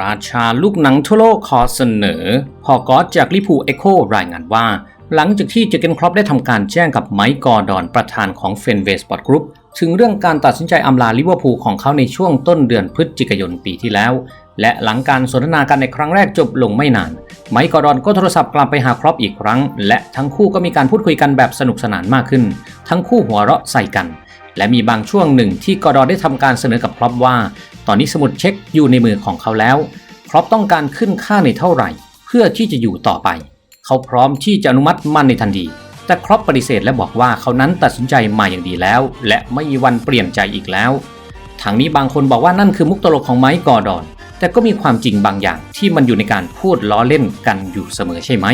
ราชาลูกหนังทั่วโลกขอเสนอ พอกอสจากลิพูเอโครายงานว่า หลังจากที่เจเกนครอปได้ทำการแจ้งกับไมค์กอร์ดอนประธานของเฟนเวสปอร์ตกรุ๊ปถึงเรื่องการตัดสินใจอำลาลิเวอร์พูลของเขาในช่วงต้นเดือนพฤศจิกายนปีที่แล้ว และหลังการสนทนากันในครั้งแรกจบลงไม่นาน ไมค์กอร์ดอนก็โทรศัพท์กลับไปหาครอปอีกครั้ง และทั้งคู่ก็มีการพูดคุยกันแบบสนุกสนานมากขึ้น ทั้งคู่หัวเราะใส่กัน และมีบางช่วงหนึ่งที่กอร์ดอนได้ทำการเสนอกับครอปว่า ตอนนี้สมุดเช็คอยู่ในมือของเขาแล้ว ครอปต้องการขึ้นค่าในเท่าไหร่ เพื่อที่จะอยู่ต่อไป เขาพร้อมที่จะอนุมัติมันในทันที แต่ครอปปฏิเสธและบอกว่าเขานั้นตัดสินใจมาอย่างดีแล้ว และไม่มีวันเปลี่ยนใจอีกแล้วทางนี้บางคนบอกว่านั่นคือมุกตลกของไมค์กอร์ดอน แต่ก็มีความจริงบางอย่างที่มันอยู่ในการพูดล้อเล่นกันอยู่เสมอใช่ไหม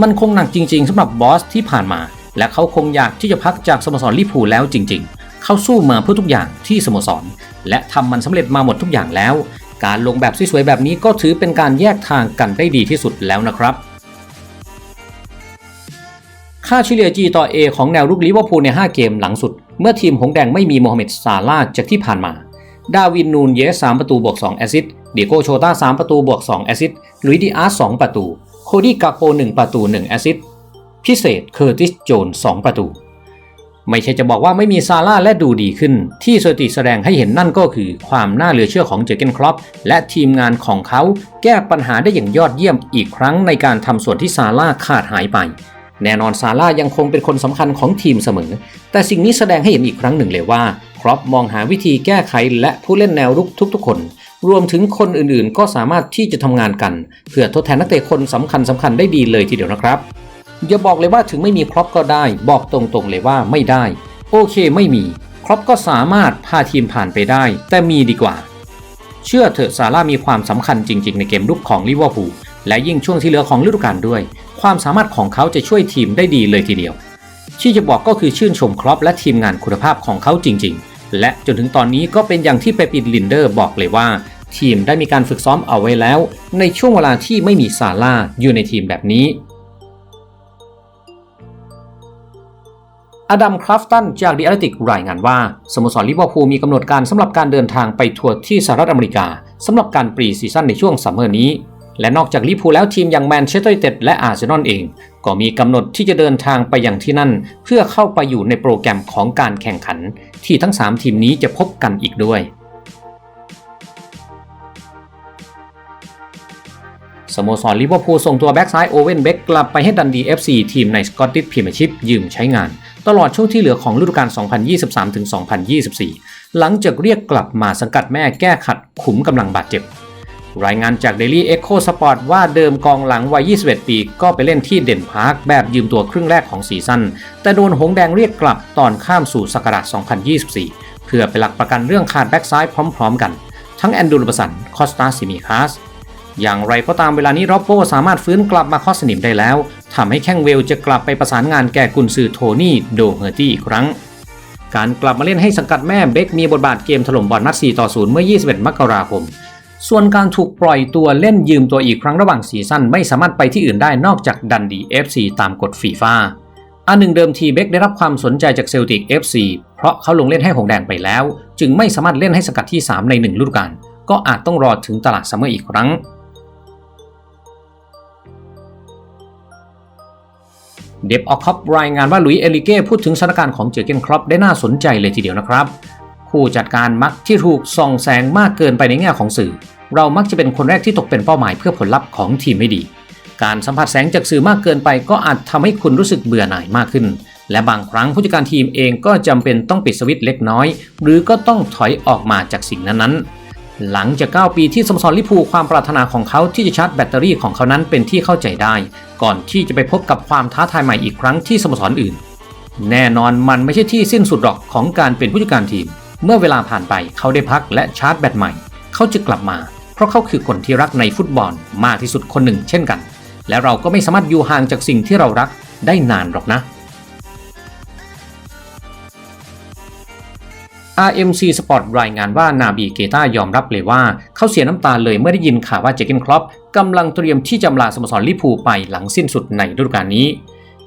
มันคงหนักจริงๆสำหรับบอสที่ผ่านมา และเขาคงอยากที่จะพักจากสโมสรลิเวอร์พูแล้วจริง ๆ เขาสู้มาเพื่อทุกอย่างที่สโมสร และทำมันสำเร็จมาหมดทุกอย่างแล้ว การลงแบบสวยๆแบบนี้ก็ถือเป็นการแยกทางกันได้ดีที่สุดแล้วนะครับค่าเฉลี่ย G ต่อ A ของแนวรุกลิเวอร์พูลใน 5 เกมหลังสุด เมื่อทีมหงแดงไม่มีโมฮัมเหม็ดซาลาห์จากที่ผ่านมา ดาวินนูนเยส 3 ประตูบวก 2 แอซิสเดียโกโชตา3 ประตูบวก 2 แอซิสลุยดิอาร์2ประตู โคดี้กาโป 1 ประตู 1 แอซิส พิเศษเคอร์ติสโจน2ประตู ไม่ใช่จะบอกว่าไม่มีซาร่าและดูดีขึ้น ที่สถิติแสดงให้เห็นนั่นก็คือความน่าเหลือเชื่อของเจอเกนครอปและทีมงานของเขาแก้ปัญหาได้อย่างยอดเยี่ยมอีกครั้งในการทำส่วนที่ซาร่าขาดหายไป แน่นอนซาร่ายังคงเป็นคนสำคัญของทีมเสมอ แต่สิ่งนี้แสดงให้เห็นอีกครั้งหนึ่งเลยว่าครอปมองหาวิธีแก้ไขและผู้เล่นแนวรุกทุกๆคนรวมถึงคนอื่นๆ ก็สามารถที่จะทำงานกัน เพื่อทดแทนนักเตะคนสำคัญสำคัญได้ดีเลยทีเดียวนะครับ อย่าบอกเลยว่าถึงไม่มีครอปก็ได้ บอกตรงๆเลยว่าไม่ได้ โอเคไม่มี ครอปก็สามารถพาทีมผ่านไปได้ แต่มีดีกว่า เชื่อเถอะซาร่ามีความสำคัญจริง ๆ ในเกมลุกของลิเวอร์พูลและยิ่งช่วงที่เหลือของฤดูกาลด้วย ความสามารถของเขาจะช่วยทีมได้ดีเลยทีเดียว ที่จะบอกก็คือชื่นชมครอปและทีมงานคุณภาพของเขาจริง ๆ และจนถึงตอนนี้ก็เป็นอย่างที่เปปินลินเดอร์บอกเลยว่าทีมได้มีการฝึกซ้อมเอาไว้แล้ว ในช่วงเวลาที่ไม่มีซาร่าอยู่ในทีมแบบนี้ อดัมคราฟตันจากดิอาร์ติกรายงานว่า สโมสรลิเวอร์พูลมีกำหนดการสำหรับการเดินทางไปทัวร์ที่สหรัฐอเมริกาสำหรับการปรีซีซั่นในช่วงซัมเมอร์นี้ และนอกจากลิเวอร์พูลแล้วทีมอย่างแมนเชสเตอร์ยูไนเต็ดและอาร์เซนอลเอง ก็มีกำหนดที่จะเดินทางไปอย่างที่นั่น เพื่อเข้าไปอยู่ในโปรแกรมของการแข่งขัน ที่ทั้ง 3 ทีมนี้จะพบกันอีกด้วยสโมสรลิเวอร์พูลส่งตัวแบ็กซ้ายโอเวนเบ็กกลับไปให้ดันดี FC ทีมในสกอตติชพรีเมียร์ชิพยืมใช้งาน ตลอดช่วงที่เหลือของฤดูกาล 2023-2024 หลังจากเรียกกลับมาสังกัดแม่แก้ขัดขุมกำลังบาดเจ็บ รายงานจาก Daily Echo Sport ว่าเดิมกองหลังวัย 21 ปีก็ไปเล่นที่เด่นพาร์คแบบยืมตัวครึ่งแรกของซีซั่น แต่โดนหงแดงเรียกกลับตอนข้ามสู่ศักราช 2024 เพื่อไปหลักประกันเรื่องขาดแบ็กซ้ายพร้อม ๆ กัน ทั้งแอนดูลบสันคอสตาซิมิคาสอย่างไรก็ตามเวลานี้ร็อบโบสามารถฟื้นกลับมาคอสนิมได้แล้ว ทำให้แข้งเวลจะกลับไปประสานงานแก่กุนซือโทนี่โดเฮอร์ตี้อีกครั้ง การกลับมาเล่นให้สังกัดแม่เบคมีบทบาทเกมถล่มบอลนัด 4 ต่อ 0 เมื่อ 21 มกราคม ส่วนการถูกปล่อยตัวเล่นยืมตัวอีกครั้งระหว่างซีซั่นไม่สามารถไปที่อื่นได้นอกจากดันดี FC ตามกฎฟีฟ่าอันหนึ่งเดิมทีเบคได้รับความสนใจจากเซลติก FC เพราะเขาลงเล่นให้หงแดงไปแล้ว จึงไม่สามารถเล่นให้สังกัดที่ 3 ใน 1 ฤดูกาลก็อาจต้องรอถึงตลาดซัมเมอร์อีกครั้ง เดฟออคอปรายงานว่าลุยเอลิเก้พูดถึงสถานการณ์ของเจอเกนครอปได้น่าสนใจเลยทีเดียวนะครับ ผู้จัดการมักที่ถูกส่องแสงมากเกินไปในแง่ของสื่อ เรามักจะเป็นคนแรกที่ตกเป็นเป้าหมายเพื่อผลลัพธ์ของทีมไม่ดี การสัมผัสแสงจากสื่อมากเกินไป ก็อาจทำให้คุณรู้สึกเบื่อหน่ายมากขึ้น และบางครั้งผู้จัดการทีมเองก็จำเป็นต้องปิดสวิตช์เล็กน้อย หรือก็ต้องถอยออกมาจากสิ่งนั้นๆ หลังจาก 9 ปีที่สโมสรลิพูความปรารถนาของเขาที่จะชาร์จแบตเตอรี่ของเขานั้นเป็นที่เข้าใจได้ ก่อนที่จะไปพบกับความท้าทายใหม่อีกครั้งที่สโมสรอื่น แน่นอนมันไม่ใช่ที่สิ้นสุดหรอกของการเป็นผู้จัดการทีม เมื่อเวลาผ่านไปเขาได้พักและชาร์จแบตใหม่ เขาจะกลับมา เพราะเขาคือคนที่รักในฟุตบอลมากที่สุดคนหนึ่งเช่นกัน และเราก็ไม่สามารถอยู่ห่างจากสิ่งที่เรารักได้นานหรอกนะ RMC Sport รายงานว่านาบีเกตายอมรับเลยว่า เขาเสียน้ำตาเลยเมื่อได้ยินข่าวว่าเจเกนครอปกำลังเตรียมที่จะลาสโมสรลิพูไปหลังสิ้นสุดในฤดูกาลนี้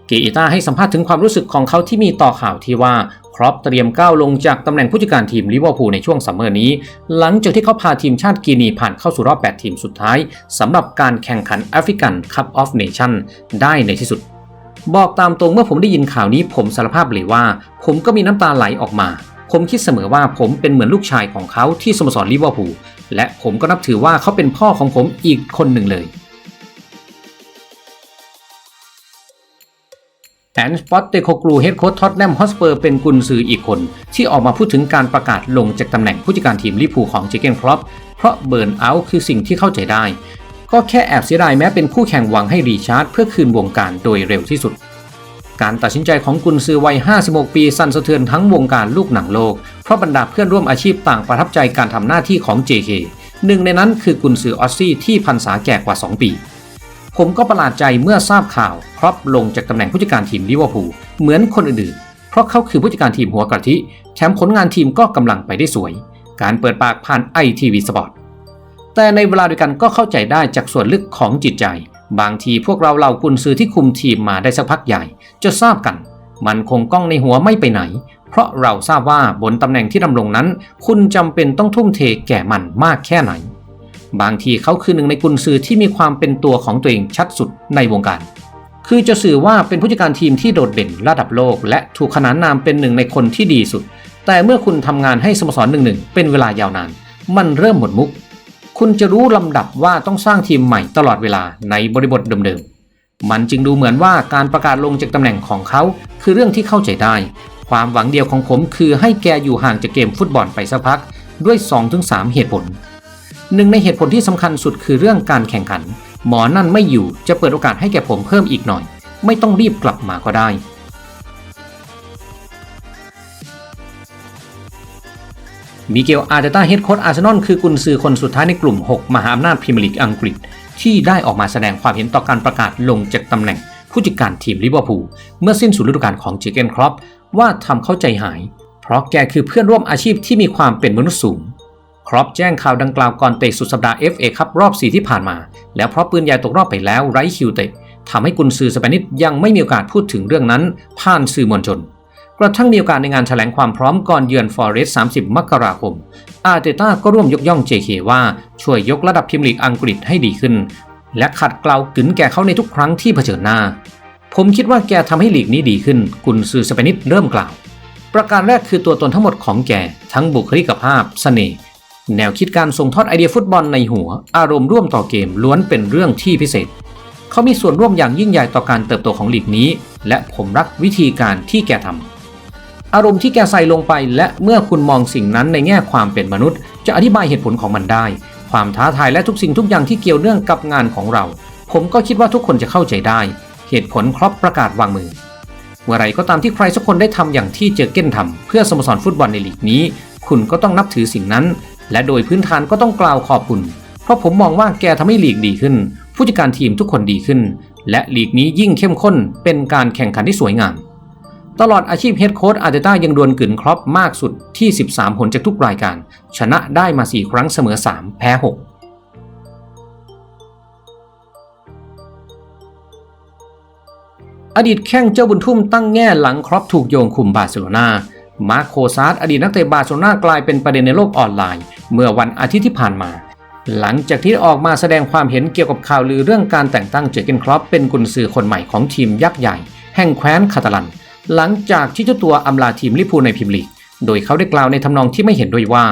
เกตาให้สัมภาษณ์ถึงความรู้สึกของเขาที่มีต่อข่าวที่ว่าครอปเตรียมก้าวลงจากตำแหน่งผู้จัดการทีมลิเวอร์พูลในช่วงซัมเมอร์นี้ หลังจากที่เขาพาทีมชาติกีนีผ่านเข้าสู่รอบ 8 ทีมสุดท้ายสำหรับการแข่งขันแอฟริกันคัพออฟเนชั่นได้ในที่สุด บอกตามตรงเมื่อผมได้ยินข่าวนี้ผมสารภาพเลยว่า ผมก็มีน้ำตาไหลออกมา ผมคิดเสมอว่าผมเป็นเหมือนลูกชายของเขาที่สโมสรลิเวอร์พูลและผมก็นับถือว่าเขาเป็นพ่อของผมอีกคนหนึ่งเลยแอนสปอตเตโคกรูเฮดโค้ชท็อตแนมฮอสเปอร์เป็นกุนซืออีกคน ที่ออกมาพูดถึงการประกาศลงจากตำแหน่งผู้จัดการทีมลิเวอร์พูลของเจเกนครอปเพราะเบิร์นเอาท์คือสิ่งที่เข้าใจได้ ก็แค่แอบเสียดายแม้เป็นคู่แข่งหวังให้รีชาร์ดเพื่อคืนวงการโดยเร็วที่สุด การตัดสินใจของกุนซือวัย 56 ปีสั่นสะเทือนทั้งวงการลูกหนังโลก เพราะบรรดาเพื่อนร่วมอาชีพต่างประทับใจการทำหน้าที่ของ JK หนึ่งในนั้นคือกุนซือออสซี่ที่พรรษาแก่กว่า 2 ปี ผมก็ประหลาดใจเมื่อทราบข่าวครอปลงจากตำแหน่งผู้จัดการทีมลิเวอร์พูลเหมือนคนอื่นๆ เพราะเขาคือผู้จัดการทีมหัวกะทิแถมผลงานทีมก็กำลังไปได้สวย การเปิดปากผ่านไอทีวีสปอร์ตแต่ในเวลาเดียวกันก็เข้าใจได้จากส่วนลึกของจิตใจ บางทีพวกเราเหล่ากุนซือที่คุมทีมมาได้สักพักใหญ่ จะทราบกัน มันคงกล้องในหัวไม่ไปไหน เพราะเราทราบว่าบนตำแหน่งที่ดำรงนั้น คุณจำเป็นต้องทุ่มเทแก่มันมากแค่ไหน บางทีเขาคือหนึ่งในกุนซือที่มีความเป็นตัวของตัวเองชัดสุดในวงการ คือจะสื่อว่าเป็นผู้จัดการทีมที่โดดเด่นระดับโลก และถูกขนานนามเป็นหนึ่งในคนที่ดีสุด แต่เมื่อคุณทำงานให้สโมสรหนึ่งหนึ่งเป็นเวลายาวนาน มันเริ่มหมดมุก คุณจะรู้ลำดับว่าต้องสร้างทีมใหม่ตลอดเวลาในบริบทเดิมๆ มันจึงดูเหมือนว่าการประกาศลงจากตำแหน่งของเขา คือเรื่องที่เข้าใจได้ ความหวังเดียวของผมคือให้แกอยู่ห่างจากเกมฟุตบอลไปสักพัก ด้วย 2-3 เหตุผลหนึ่งในเหตุผลที่สำคัญสุดคือเรื่องการแข่งขัน หมอนั่นไม่อยู่จะเปิดโอกาสให้แก่ผมเพิ่มอีกหน่อย ไม่ต้องรีบกลับมาก็ได้ มิเกล อาร์เตต้าเฮดโค้ชอาร์เซนอลคือกุนซือคนสุดท้ายในกลุ่ม 6 มหาอำนาจพรีเมียร์ลีกอังกฤษ ที่ได้ออกมาแสดงความเห็นต่อการประกาศลงจากตำแหน่งผู้จัดการทีมลิเวอร์พูลเมื่อสิ้นสุดฤดูกาลของเจเกนครอปว่าทำเข้าใจหาย เพราะแกคือเพื่อนร่วมอาชีพที่มีความเป็นมนุษย์สูงครอปแจ้งข่าวดังกล่าวก่อนเตะสุดสัปดาห์ FA คัพรอบ 4 ที่ผ่านมา แล้วเพราะปืนใหญ่ตกรอบไปแล้วไร้คิวเตะทำให้กุนซือสเปนิชยังไม่มีโอกาสพูดถึงเรื่องนั้นผ่านสื่อมวลชน กระทั่งมีโอกาสในงานแถลงความพร้อมก่อนเยือนฟอเรสต์30 มกราคม อาร์เตต้าก็ร่วมยกย่อง JK ว่าช่วยยกระดับพรีเมียร์ลีกอังกฤษให้ดีขึ้น และขัดเกลากึนแก่เขาในทุกครั้งที่เผชิญหน้า ผมคิดว่าแกทำให้ลีกนี้ดีขึ้น กุนซือสเปนิชเริ่มกล่าว ประการแรกคือตัวตนทั้งหมดของแก ทั้งบุคลิกภาพเสน่ห์แนวคิดการส่งทอดไอเดียฟุตบอลในหัว อารมณ์ร่วมต่อเกมล้วนเป็นเรื่องที่พิเศษเขามีส่วนร่วมอย่างยิ่งใหญ่ต่อการเติบโตของลีกนี้ และผมรักวิธีการที่แกทำ อารมณ์ที่แกใส่ลงไป และเมื่อคุณมองสิ่งนั้นในแง่ความเป็นมนุษย์ จะอธิบายเหตุผลของมันได้ ความท้าทายและทุกสิ่งทุกอย่างที่เกี่ยวเนื่องกับงานของเรา ผมก็คิดว่าทุกคนจะเข้าใจได้ เหตุผลครอปประกาศวางมือเมื่อไรก็ตามที่ใครสักคนได้ทำอย่างที่เจอเก้นทำเพื่อสโมสรฟุตบอลในลีกนี้ คุณก็ต้องนับถือสิ่งนั้น และโดยพื้นฐานก็ต้องกล่าวขอบคุณ เพราะผมมองว่าแกทำให้ลีกดีขึ้น ผู้จัดการทีมทุกคนดีขึ้น และลีกนี้ยิ่งเข้มข้นเป็นการแข่งขันที่สวยงาม ตลอดอาชีพเฮดโค้ชอาร์เตต้ายังดวลกึ่นครอปมากสุดที่ 13 ผลจากทุกรายการ ชนะได้มา 4 ครั้งเสมอ 3 แพ้ 6อดีตแข้งเจ้าบุญทุ่มตั้งแง่หลังครอปถูกโยงคุมบาร์เซโลนา มาโคซาร์อดีตนักเตะบาร์เซโลนากลายเป็นประเด็นในโลกออนไลน์ เมื่อวันอาทิตย์ที่ผ่านมา หลังจากที่ออกมาแสดงความเห็นเกี่ยวกับข่าวลือเรื่องการแต่งตั้งเจอเกนครอปเป็นกุนซือคนใหม่ของทีมยักษ์ใหญ่ แห่งแคว้นคาตาลัน หลังจากที่เจ้าตัวอำลาทีมลิพูในพรีเมียร์ลีก โดยเขาได้กล่าวในทำนองที่ไม่เห็นด้วยว่า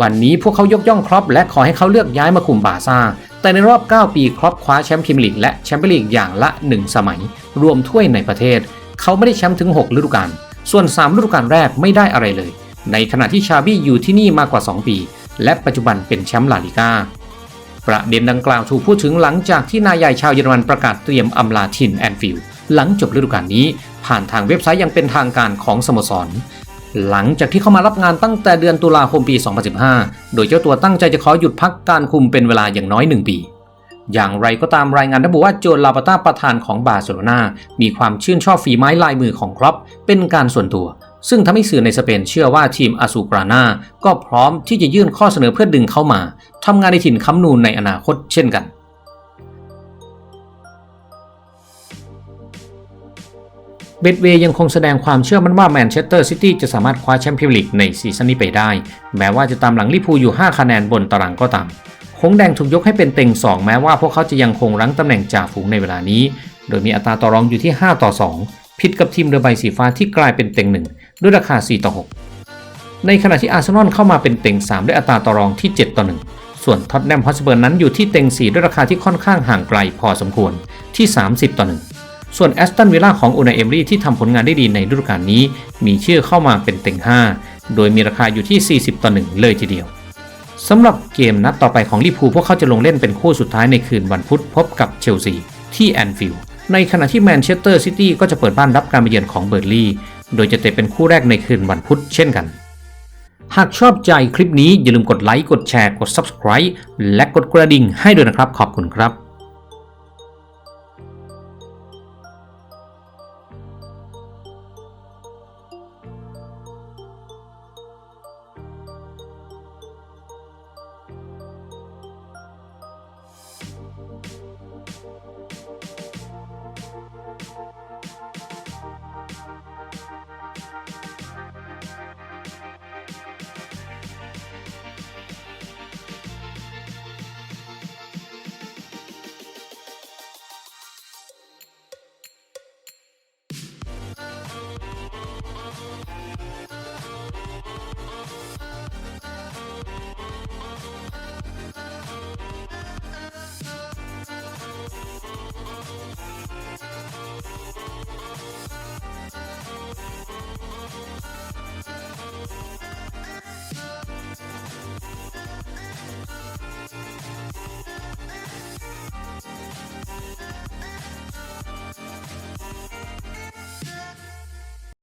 วันนี้พวกเขายกย่องครอปและขอให้เขาเลือกย้ายมาคุมบาซ่า แต่ในรอบ 9 ปีครอปคว้าแชมป์พรีเมียร์ลีกและแชมเปี้ยนลีกอย่างละ 1 สมัย รวมถ้วยในประเทศ เขาไม่ได้แชมป์ถึง 6 ฤดูกาล ส่วน 3 ฤดูกาลแรกไม่ได้อะไรเลย ในขณะที่ชาบี้อยู่ที่นี่มากกว่า 2 ปี และปัจจุบันเป็นแชมป์ลาลิก้าประเด็นดังกล่าวถูกพูดถึงหลังจากที่นายใหญ่ชาวเยอรมันประกาศเตรียมอำลาทินแอนฟิลด์ หลังจบฤดูกาลนี้ ผ่านทางเว็บไซต์ยังเป็นทางการของสโมสร หลังจากที่เข้ามารับงานตั้งแต่เดือนตุลาคมปี 2015 โดยเจ้าตัวตั้งใจจะขอหยุดพักการคุมเป็นเวลาอย่างน้อย 1 ปี อย่างไรก็ตามรายงานระบุว่าโจนลาปาต้าประธานของบาร์เซโลนามีความชื่นชอบฝีไม้ลายมือของครอปเป็นการส่วนตัวซึ่งทำให้สื่อในสเปนเชื่อว่าทีมอาซูกรานาก็พร้อมที่จะยื่นข้อเสนอเพื่อดึงเข้ามาทำงานในถิ่นคัมนูนในอนาคตเช่นกัน เบดเวย์ยังคงแสดงความเชื่อมั่นว่าแมนเชสเตอร์ซิตี้จะสามารถคว้าแชมเปี้ยนลีกในซีซั่นนี้ไปได้ แม้ว่าจะตามหลังลิพูอยู่ 5 คะแนนบนตารางก็ตามหงแดงถูกยกให้เป็นเต็ง 2 แม้ว่าพวกเขาจะยังคงรั้งตำแหน่งจ่าฝูงในเวลานี้ โดยมีอัตราต่อรองอยู่ที่ 5 ต่อ 2 ผิดกับทีมเรือใบสีฟ้าที่กลายเป็นเต็ง 1 ด้วยราคา 4 ต่อ 6 ในขณะที่อาร์เซนอลเข้ามาเป็นเต็ง 3 ด้วยอัตราต่อรองที่ 7 ต่อ 1 ส่วนท็อตแนมฮอสเปอร์นั้นอยู่ที่เต็ง 4 ด้วยราคาที่ค่อนข้างห่างไกลพอสมควรที่ 30 ต่อ 1 ส่วนแอสตันวิลล่าของอูนาเอมรี่ที่ทำผลงานได้ดีในฤดูกาลนี้ มีชื่อเข้ามาเป็นเต็ง 5 โดยมีราคาอยู่ที่ 40 ต่อ 1 เลยทีเดียวสำหรับเกมนัดต่อไปของลิพูลพวกเขาจะลงเล่นเป็นคู่สุดท้ายในคืนวันพุธพบกับเชลซีที่แอนฟิลด์ในขณะที่แมนเชสเตอร์ซิตี้ก็จะเปิดบ้านรับการมาเยือนของเบอร์ลี่โดยจะเตะเป็นคู่แรกในคืนวันพุธเช่นกัน หากชอบใจคลิปนี้อย่าลืมกดไลค์กดแชร์กด Subscribe และกดกระดิ่งให้ด้วยนะครับขอบคุณครับ